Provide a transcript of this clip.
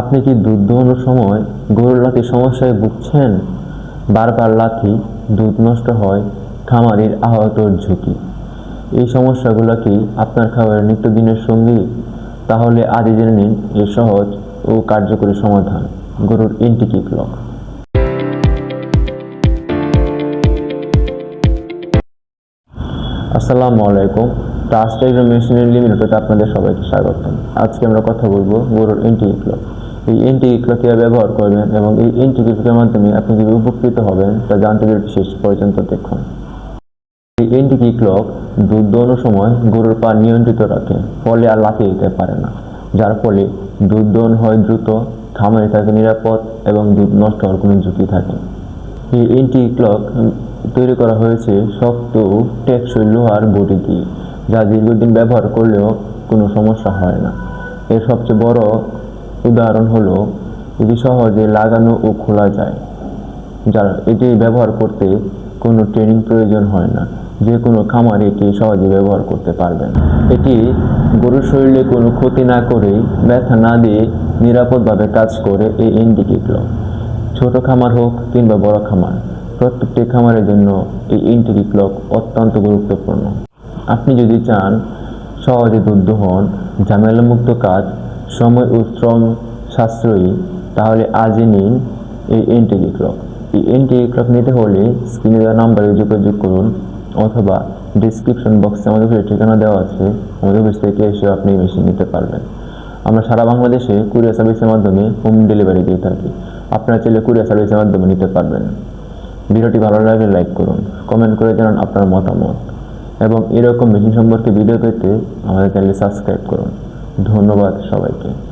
আপনি কি দুধ দোহানোর সময় গরুর লাথি সমস্যায় ভুগছেন? বারবার লাথি, দুধ নষ্ট হয়, খামারের আহতর ঝুঁকি। এই সমস্যাগুলো কি আপনার খাবারের নিত্যদিনের সঙ্গী? তাহলে আজই জেনে নিন এই সহজ ও কার্যকরী সমাধান। গরুর ইনটিকি লক। আসসালামু আলাইকুম। টাস্ট এগ্রো মেশিনারি লিমিটেড আপনাদের সবাইকে স্বাগতম। আজকে আমরা কথা বলব গরুর এনটিকি ক্লক এই ক্লক কীভাবে ব্যবহার করবেন এবং এই এনটিকি ক্লকের মাধ্যমে আপনি কীভাবে উপকৃত হবেন, তা জানতে শেষ পর্যন্ত দেখুন। এই এনটিকি ক্লক দুধ দোয়ানোর সময় গরুর পা নিয়ন্ত্রিত রাখে, ফলে আর লাফিয়ে দিতে পারে না, যার ফলে দুধ দোহন হয় দ্রুত খামারে থাকে নিরাপদ এবং দুধ নষ্ট হওয়ার কোনো ঝুঁকি থাকে। এই এন্টি ক্লক তৈরি করা হয়েছে শক্ত, টেকসই লোহার বডি দিয়ে, যা দীর্ঘদিন ব্যবহার করলেও কোনো সমস্যা হয় না। এর সবচেয়ে বড় উদাহরণ হলো এটি সহজে লাগানো ও খোলা যায়। যার, এটি ব্যবহার করতে কোনো ট্রেনিং প্রয়োজন হয় না। যে কোনো খামারে এটি সহজে ব্যবহার করতে পারবেন এটি গরুর শরীরে কোনো ক্ষতি না করেই ব্যথা না দিয়ে নিরাপদভাবে কাজ করে এই এনডিকি ক্লক ছোট খামার হোক কিংবা বড় খামার, প্রত্যেকটি খামারের জন্য এই ইনটিকি ক্লক অত্যন্ত গুরুত্বপূর্ণ। আপনি যদি চান সহজে দুধ দোহন ঝামেলামুক্ত কাজ সময় ও শ্রম সাশ্রয়ী, তাহলে আজই নিন এই এনটিকি ক্লক এই এনটিকি ক্লক নিতে হলে স্ক্রিনে দেওয়া নাম্বারে যোগাযোগ করুন অথবা ডিসক্রিপশন বক্সে আমাদের অফিসের ঠিকানা দেওয়া আছে, আমাদের অফিস থেকে এসে আপনি মেশিন নিতে পারবেন। আমরা সারা বাংলাদেশে কুরিয়ার সার্ভিসের মাধ্যমে হোম ডেলিভারি দিয়ে থাকি। আপনারা চাইলে কুরিয়ার সার্ভিসের মাধ্যমে নিতে পারবেন। ভিডিওটি ভালো লাগলে লাইক করুন কমেন্ট করে জানান আপনার মতামত। এবং এরকম মেশিন সম্পর্কে ভিডিও পেতে আমাদের চ্যানেলে সাবস্ক্রাইব করুন। ধন্যবাদ সবাইকে।